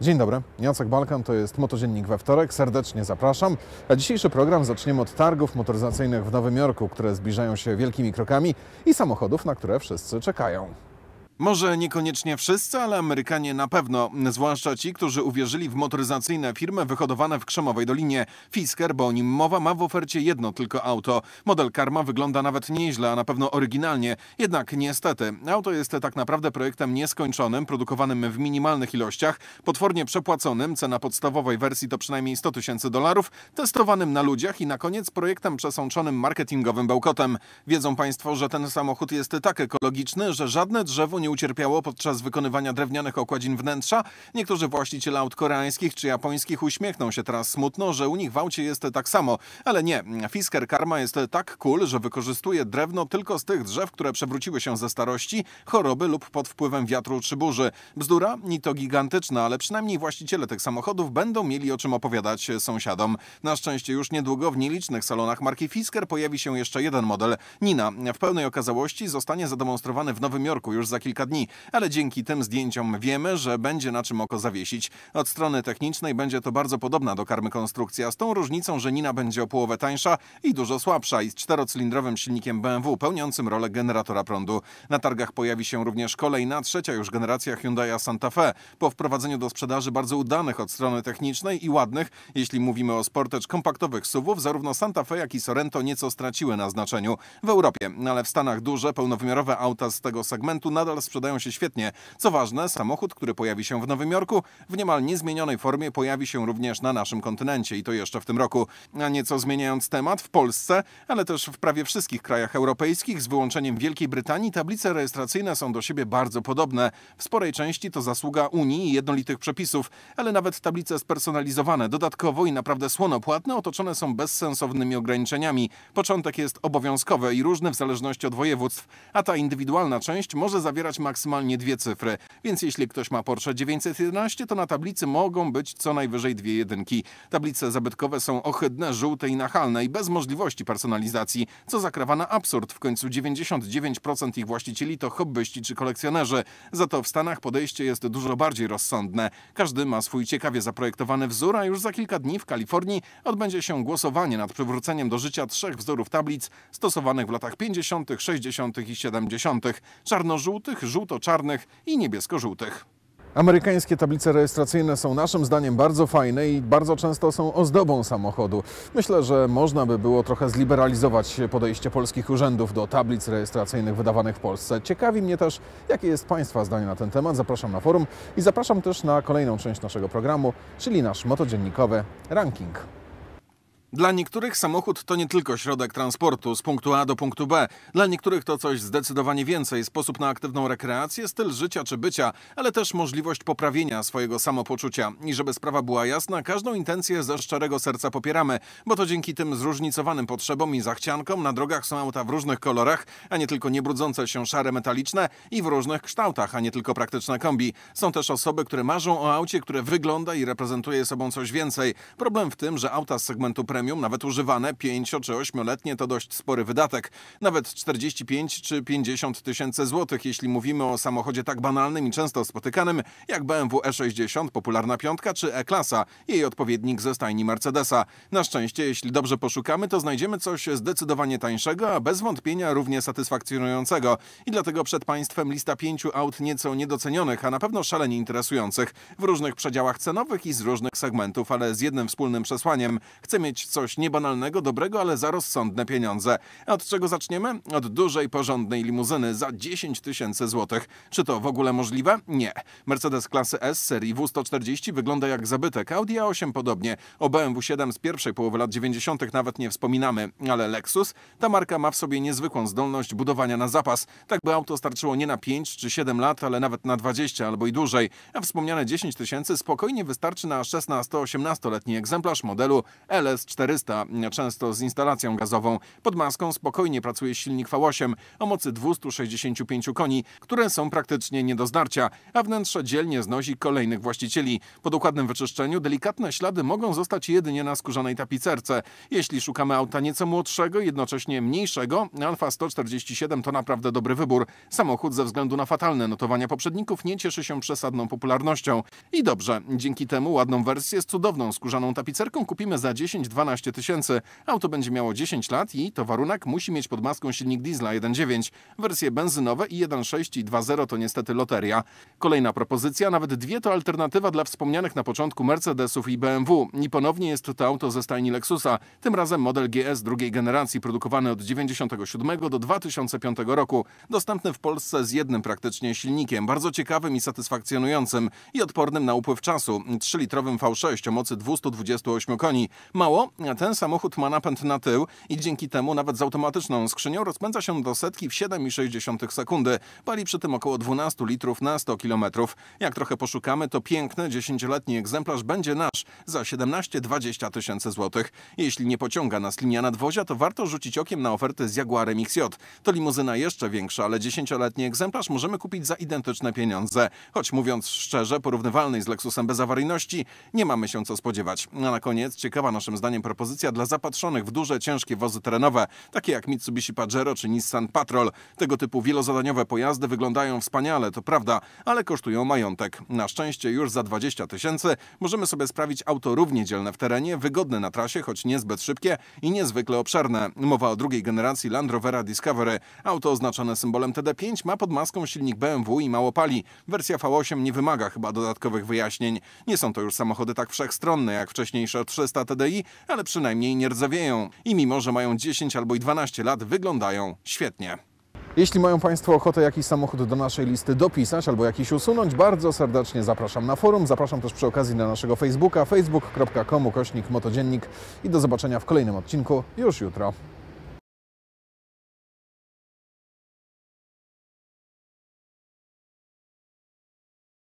Dzień dobry, Jacek Balkan, to jest Motodziennik we wtorek. Serdecznie zapraszam. A dzisiejszy program zaczniemy od targów motoryzacyjnych w Nowym Jorku, które zbliżają się wielkimi krokami i samochodów, na które wszyscy czekają. Może niekoniecznie wszyscy, ale Amerykanie na pewno, zwłaszcza ci, którzy uwierzyli w motoryzacyjne firmy wyhodowane w Krzemowej Dolinie. Fisker, bo o nim mowa, ma w ofercie jedno tylko auto. Model Karma wygląda nawet nieźle, a na pewno oryginalnie. Jednak niestety, auto jest tak naprawdę projektem nieskończonym, produkowanym w minimalnych ilościach, potwornie przepłaconym, cena podstawowej wersji to przynajmniej 100 tysięcy dolarów, testowanym na ludziach i na koniec projektem przesączonym marketingowym bełkotem. Wiedzą Państwo, że ten samochód jest tak ekologiczny, że żadne drzewo nie ucierpiało podczas wykonywania drewnianych okładzin wnętrza. Niektórzy właściciele aut koreańskich czy japońskich uśmiechną się teraz smutno, że u nich w aucie jest tak samo. Ale nie, Fisker Karma jest tak cool, że wykorzystuje drewno tylko z tych drzew, które przewróciły się ze starości, choroby lub pod wpływem wiatru czy burzy. Bzdura? Ni to gigantyczna, ale przynajmniej właściciele tych samochodów będą mieli o czym opowiadać sąsiadom. Na szczęście już niedługo w nielicznych salonach marki Fisker pojawi się jeszcze jeden model. Nina w pełnej okazałości zostanie zademonstrowany w Nowym Jorku już za kilka kilka dni, ale dzięki tym zdjęciom wiemy, że będzie na czym oko zawiesić. Od strony technicznej będzie to bardzo podobna do karmy konstrukcja, z tą różnicą, że Nina będzie o połowę tańsza i dużo słabsza i z czterocylindrowym silnikiem BMW pełniącym rolę generatora prądu. Na targach pojawi się również kolejna, trzecia już generacja Hyundai Santa Fe. Po wprowadzeniu do sprzedaży bardzo udanych od strony technicznej i ładnych, jeśli mówimy o sportecz kompaktowych SUVów, zarówno Santa Fe, jak i Sorento nieco straciły na znaczeniu w Europie, ale w Stanach duże, pełnowymiarowe auta z tego segmentu nadal sprzedają się świetnie. Co ważne, samochód, który pojawi się w Nowym Jorku, w niemal niezmienionej formie pojawi się również na naszym kontynencie i to jeszcze w tym roku. A nieco zmieniając temat, w Polsce, ale też w prawie wszystkich krajach europejskich, z wyłączeniem Wielkiej Brytanii, tablice rejestracyjne są do siebie bardzo podobne. W sporej części to zasługa Unii i jednolitych przepisów, ale nawet tablice spersonalizowane, dodatkowo i naprawdę słonopłatne, otoczone są bezsensownymi ograniczeniami. Początek jest obowiązkowy i różny w zależności od województw, a ta indywidualna część może zawierać maksymalnie dwie cyfry, więc jeśli ktoś ma Porsche 911, to na tablicy mogą być co najwyżej dwie jedynki. Tablice zabytkowe są ohydne, żółte i nachalne i bez możliwości personalizacji, co zakrawa na absurd. W końcu 99% ich właścicieli to hobbyści czy kolekcjonerzy. Za to w Stanach podejście jest dużo bardziej rozsądne. Każdy ma swój ciekawie zaprojektowany wzór, a już za kilka dni w Kalifornii odbędzie się głosowanie nad przywróceniem do życia trzech wzorów tablic stosowanych w latach 50., 60. i 70. Czarno-żółtych, żółto-czarnych i niebiesko-żółtych. Amerykańskie tablice rejestracyjne są naszym zdaniem bardzo fajne i bardzo często są ozdobą samochodu. Myślę, że można by było trochę zliberalizować podejście polskich urzędów do tablic rejestracyjnych wydawanych w Polsce. Ciekawi mnie też, jakie jest Państwa zdanie na ten temat. Zapraszam na forum i zapraszam też na kolejną część naszego programu, czyli nasz motodziennikowy ranking. Dla niektórych samochód to nie tylko środek transportu z punktu A do punktu B. Dla niektórych to coś zdecydowanie więcej, sposób na aktywną rekreację, styl życia czy bycia, ale też możliwość poprawienia swojego samopoczucia. I żeby sprawa była jasna, każdą intencję ze szczerego serca popieramy, bo to dzięki tym zróżnicowanym potrzebom i zachciankom na drogach są auta w różnych kolorach, a nie tylko niebrudzące się szare metaliczne i w różnych kształtach, a nie tylko praktyczne kombi. Są też osoby, które marzą o aucie, które wygląda i reprezentuje sobą coś więcej. Problem w tym, że auta z segmentu premium premium, nawet używane 5 czy 8-letnie to dość spory wydatek. Nawet 45 czy 50 tysięcy złotych, jeśli mówimy o samochodzie tak banalnym i często spotykanym jak BMW E60, popularna piątka czy E-klasa, jej odpowiednik ze stajni Mercedesa. Na szczęście, jeśli dobrze poszukamy, to znajdziemy coś zdecydowanie tańszego, a bez wątpienia równie satysfakcjonującego. I dlatego przed Państwem lista pięciu aut nieco niedocenionych, a na pewno szalenie interesujących w różnych przedziałach cenowych i z różnych segmentów, ale z jednym wspólnym przesłaniem. Chcę mieć coś niebanalnego, dobrego, ale za rozsądne pieniądze. Od czego zaczniemy? Od dużej, porządnej limuzyny za 10 tysięcy złotych. Czy to w ogóle możliwe? Nie. Mercedes klasy S serii W140 wygląda jak zabytek, Audi A8 podobnie. O BMW 7 z pierwszej połowy lat 90. nawet nie wspominamy, ale Lexus, ta marka ma w sobie niezwykłą zdolność budowania na zapas, tak by auto starczyło nie na 5 czy 7 lat, ale nawet na 20 albo i dłużej, a wspomniane 10 tysięcy spokojnie wystarczy na 16-18-letni egzemplarz modelu LS4 400, często z instalacją gazową. Pod maską spokojnie pracuje silnik V8 o mocy 265 koni, które są praktycznie nie do zdarcia, a wnętrze dzielnie znosi kolejnych właścicieli. Po dokładnym wyczyszczeniu delikatne ślady mogą zostać jedynie na skórzanej tapicerce. Jeśli szukamy auta nieco młodszego, jednocześnie mniejszego, Alfa 147 to naprawdę dobry wybór. Samochód ze względu na fatalne notowania poprzedników nie cieszy się przesadną popularnością. I dobrze, dzięki temu ładną wersję z cudowną skórzaną tapicerką kupimy za 10-12 tysięcy. Auto będzie miało 10 lat i to warunek musi mieć pod maską silnik diesla 1.9. Wersje benzynowe i 1.6 i 2.0 to niestety loteria. Kolejna propozycja, nawet dwie to alternatywa dla wspomnianych na początku Mercedesów i BMW. I ponownie jest to auto ze stajni Lexusa, tym razem model GS drugiej generacji, produkowany od 97 do 2005 roku. Dostępny w Polsce z jednym praktycznie silnikiem, bardzo ciekawym i satysfakcjonującym i odpornym na upływ czasu. 3-litrowym V6 o mocy 228 koni. Mało, ten samochód ma napęd na tył i dzięki temu nawet z automatyczną skrzynią rozpędza się do setki w 7,6 sekundy. Pali przy tym około 12 litrów na 100 km. Jak trochę poszukamy, to piękny 10-letni egzemplarz będzie nasz za 17-20 tysięcy złotych. Jeśli nie pociąga nas linia nadwozia, to warto rzucić okiem na oferty z Jaguarem XJ. To limuzyna jeszcze większa, ale 10-letni egzemplarz możemy kupić za identyczne pieniądze. Choć mówiąc szczerze, porównywalnej z Lexusem bez awaryjności, nie mamy się co spodziewać. A na koniec ciekawa naszym zdaniem propozycja dla zapatrzonych w duże, ciężkie wozy terenowe, takie jak Mitsubishi Pajero czy Nissan Patrol. Tego typu wielozadaniowe pojazdy wyglądają wspaniale, to prawda, ale kosztują majątek. Na szczęście już za 20 tysięcy możemy sobie sprawić auto równie dzielne w terenie, wygodne na trasie, choć niezbyt szybkie i niezwykle obszerne. Mowa o drugiej generacji Land Rovera Discovery. Auto oznaczone symbolem TD5 ma pod maską silnik BMW i mało pali. Wersja V8 nie wymaga chyba dodatkowych wyjaśnień. Nie są to już samochody tak wszechstronne jak wcześniejsze 300 TDI, ale przynajmniej nie rdzewieją. I mimo, że mają 10 albo i 12 lat, wyglądają świetnie. Jeśli mają Państwo ochotę jakiś samochód do naszej listy dopisać albo jakiś usunąć, bardzo serdecznie zapraszam na forum. Zapraszam też przy okazji na naszego Facebooka facebook.com kośnik motodziennik i do zobaczenia w kolejnym odcinku już jutro.